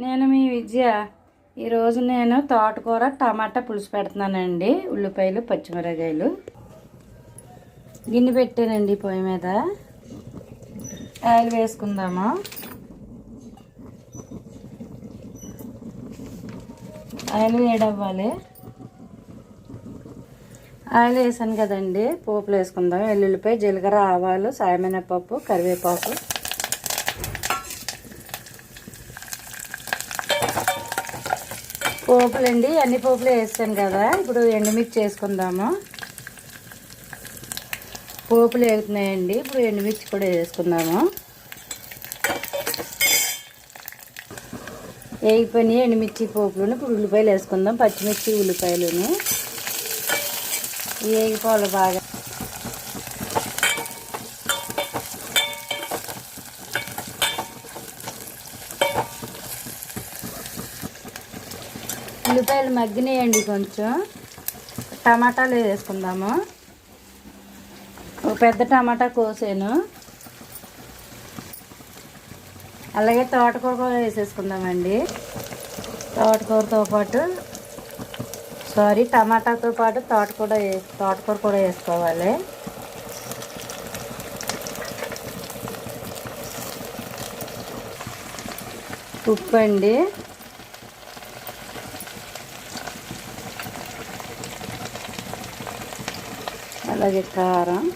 నేను మీ విద్య ఈరోజు నేను తోటకూర టమాటా పులుసు పెడుతున్నానండి. ఉల్లిపాయలు పచ్చిమిరకాయలు. గిన్నె పెట్టానండి పొయ్యి మీద. ఆయిల్ వేసుకుందాము? ఆయిల్ వేడవ్వాలి. ఆయిల్ వేసాను కదండి. పోపులు వేసుకుందాం. వెల్లుల్లిపాయ జీలకర్ర ఆవాలు సాయమినపప్పు కరివేపాకు. పోపులండి అన్ని పోపులు వేస్తాను కదా. ఇప్పుడు ఎండుమిర్చి వేసుకుందాము. పోపులు వేగుతున్నాయండి ఇప్పుడు ఎండుమిర్చి కూడా వేసుకుందాము. వేగిపోయినాయి ఎండుమిర్చి పోపులను. ఇప్పుడు ఉల్లిపాయలు వేసుకుందాం. పచ్చిమిర్చి ఉల్లిపాయలను. వేగిపోవాలి బాగా. ఉల్లిపాయలు మగ్గినాయండి కొంచెం. టమాటాలు వేసుకుందాము. ఒక పెద్ద టమాటా కోసాను. అలాగే తోటకూర కూడా వేసేసుకుందామండి. తోటకూరతో పాటు సారీ టమాటాతో పాటు తోటకూర తోటకూర కూడా వేసుకోవాలి. ఉప్పు అండి అలాగే కారం.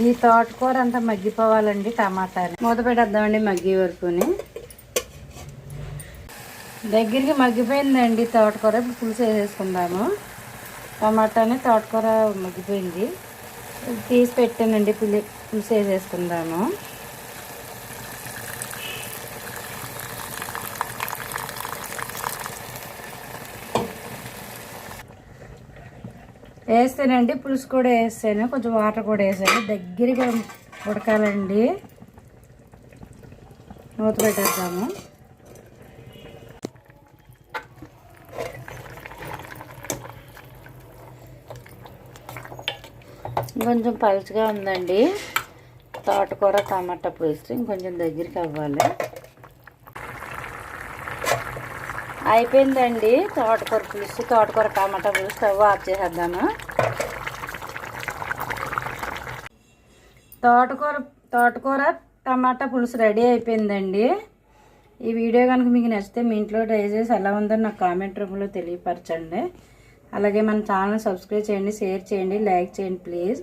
ఈ- తోటకూర అంతా మగ్గిపోవాలండి టమాటాని మూత పెట్టేద్దామండి మగ్గి వరకుని. దగ్గరికి మగ్గిపోయిందండి తోటకూర ఇప్పుడు పులుసు వేసేసుకుందాము. టమాటాని తోటకూర మగ్గిపోయింది. తీసి పెట్టానండి పులి పులుసు వేసేసుకుందాము. వేస్తానండి పులుసు కూడా వేస్తాను కొంచెం వాటర్ కూడా వేసాను. దగ్గరగా ఉడకాలండి. మూత పెట్టేద్దాము. కొంచెం పలుచగా ఉందండి. తోటకూర టమాటా పులుసు ఇంకొంచెం దగ్గరికి అవ్వాలి. అయిపోయిందండి. తోటకూర పులుసు తోటకూర టమాటా పులుసు స్టవ్ ఆఫ్ చేసేద్దాము. తోటకూర తోటకూర టమాటా పులుసు రెడీ అయిపోయిందండి. ఈ వీడియో కనుక మీకు నచ్చితే మీ ఇంట్లో ట్రై చేసి ఎలా ఉందో నాకు కామెంట్ రూపంలో తెలియపరచండి. అలాగే మన ఛానల్ సబ్స్క్రైబ్ చేయండి షేర్ చేయండి లైక్ చేయండి ప్లీజ్.